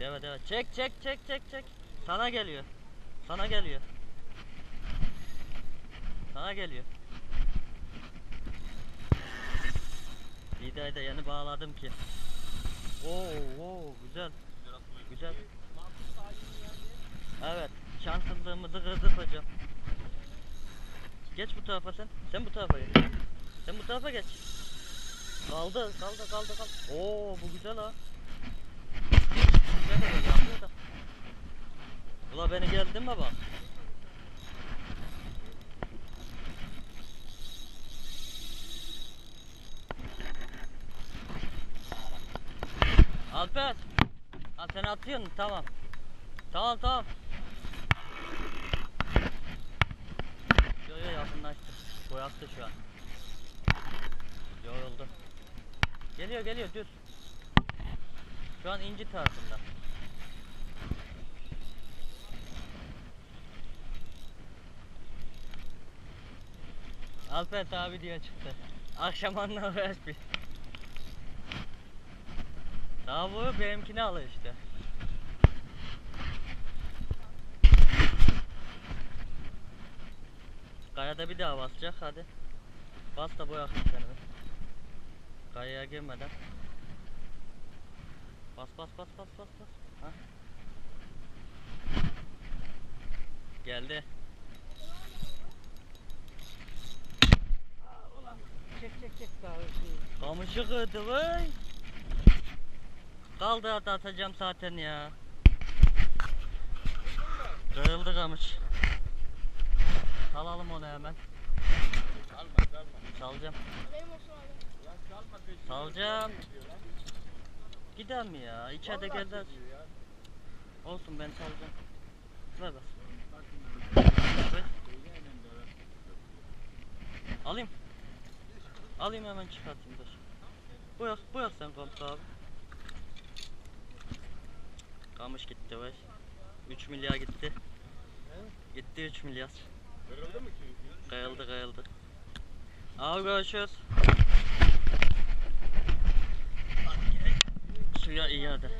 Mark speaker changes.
Speaker 1: Evet evet. Çek çek çek çek çek. Sana geliyor. Sana geliyor. Sana geliyor. Lidayı da yeni bağladım ki. Oo, oo güzel. Güzel. Evet. Şanssızlığımızı kırdık hocam. Geç bu tarafa sen. Sen bu tarafa geç. Sen bu tarafa geç. Kaldı, kaldı, kaldı, kaldı. Oo, bu güzel ha. Güzel de böyle yapıyor da. Beni geldin mi bak? Alper. Ha sen atıyorsun tamam. Tamam tamam. Yo yo yakınlaştı. Boyattı şu an. Yoruldu. Geliyor geliyor düz. Şu an inci tarafında. Alper abi diye çıktı. Akşam anla bir. Daha bu benimkini al işte. Kayada bir daha basacak hadi. Bas da boyakın seni. Kayaya girmeden. Bas bas bas bas bas bas. Ha. Geldi.
Speaker 2: Çek çek çek daha hızlı.
Speaker 1: Kamışı kırdı vay. Kaldı hatta atacağım zaten ya. Kırıldı kamış. Salalım onu hemen.
Speaker 3: Salma salma.
Speaker 1: Salacağım.
Speaker 3: Salma.
Speaker 1: Salacağım. Gider mi ya? İçeride
Speaker 3: Vallahi
Speaker 1: geldi.
Speaker 3: gidiyor ya.
Speaker 1: Olsun ben salacağım. Ver.
Speaker 3: Bak
Speaker 1: Ver. Alayım. Alayım hemen çıkartayım dur. Buyur, buyur sen komut abi. Kamış gitti vay. 3 milyar gitti. Gitti 3 milyar.
Speaker 3: Kırıldı mı ki?
Speaker 1: Kayıldı kayıldı. Abi görüşürüz. Suya iyi hadi.